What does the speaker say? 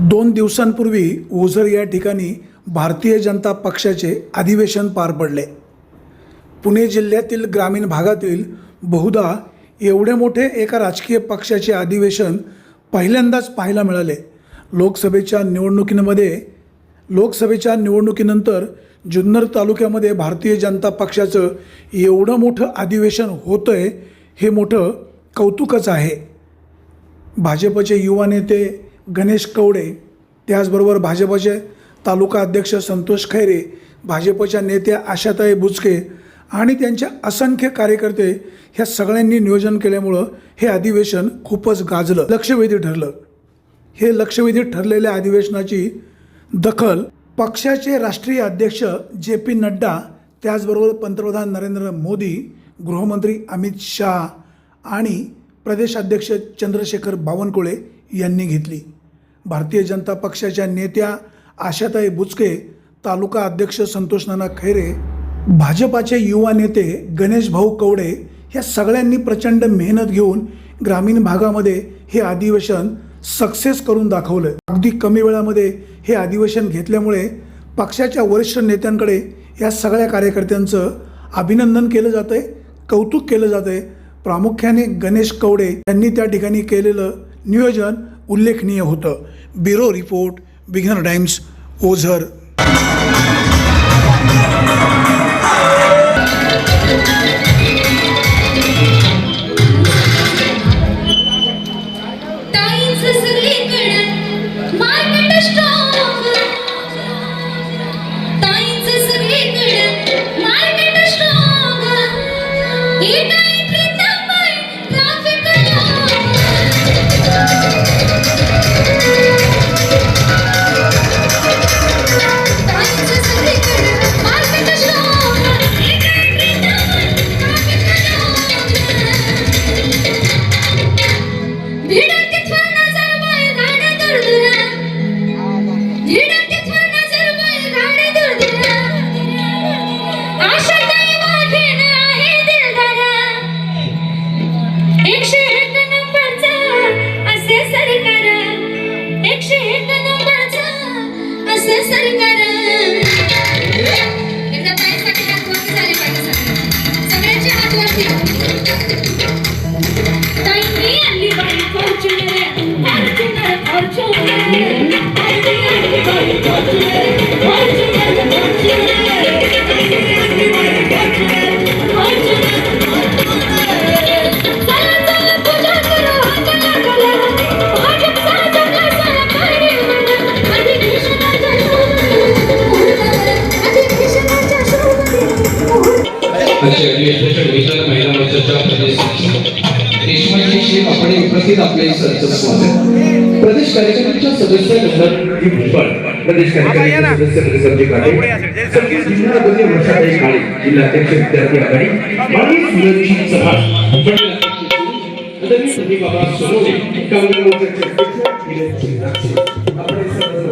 दोन दिवसांपूर्वी ओझर या ठिकाणी भारतीय जनता पक्षाचे अधिवेशन पार पडले. पुणे जिल्ह्यातील ग्रामीण भागातील बहुधा एवढे मोठे एका राजकीय पक्षाचे अधिवेशन पहिल्यांदाच पाहायला मिळाले. लोकसभेच्या निवडणुकीमध्ये लोकसभेच्या निवडणुकीनंतर जुन्नर तालुक्यामध्ये भारतीय जनता पक्षाचं एवढं मोठं अधिवेशन होतं आहे हे मोठं कौतुकच आहे. भाजपचे युवा नेते गणेश कवडे त्याचबरोबर भाजपचे तालुका अध्यक्ष संतोष खैरे भाजपच्या नेत्या आशाताई बुचके आणि त्यांच्या असंख्य कार्यकर्ते ह्या सगळ्यांनी नियोजन केल्यामुळं हे अधिवेशन खूपच गाजलं. लक्षवेधी ठरलं. हे लक्षवेधी ठरलेल्या अधिवेशनाची दखल पक्षाचे राष्ट्रीय अध्यक्ष जे पी नड्डा त्याचबरोबर पंतप्रधान नरेंद्र मोदी गृहमंत्री अमित शहा आणि प्रदेशाध्यक्ष चंद्रशेखर बावनकुळे यांनी घेतली. भारतीय जनता पक्षाच्या नेत्या आशाताई बुचके तालुका अध्यक्ष संतोष नाना खैरे भाजपाचे युवा नेते गणेश भाऊ कवडे ह्या सगळ्यांनी प्रचंड मेहनत घेऊन ग्रामीण भागामध्ये हे अधिवेशन सक्सेस करून दाखवलं. अगदी कमी वेळामध्ये हे अधिवेशन घेतल्यामुळे पक्षाच्या वरिष्ठ नेत्यांकडे या सगळ्या कार्यकर्त्यांचं अभिनंदन केलं जातं आहे कौतुक केलं जातं आहे प्रामुख्याने गणेश कवडे यांनी त्या ठिकाणी केलेलं नियोजन उल्लेखनीय होतं. Bureau report beginner times Ozar. महिला प्रदेश आपण उपस्थित आपले सरचं स्वागत. प्रदेश कार्यकारिणीच्या सदस्य डॉक्टर भुजबळ प्रदेश कार्यकारिणीचे सदस्य रविसंजय काटे संगीत जिल्हा बंदी वर्षाताई काळे जिल्हाध्यक्ष विद्यार्थी आघाडी. माननीय सुरजजी चव्हाण मंडल अध्यक्ष आदरणीय संदीप बाबा सोनवणे काँग्रेस मोर्चाचे अध्यक्ष विनोद श्रीनाथचे. आपण सर्व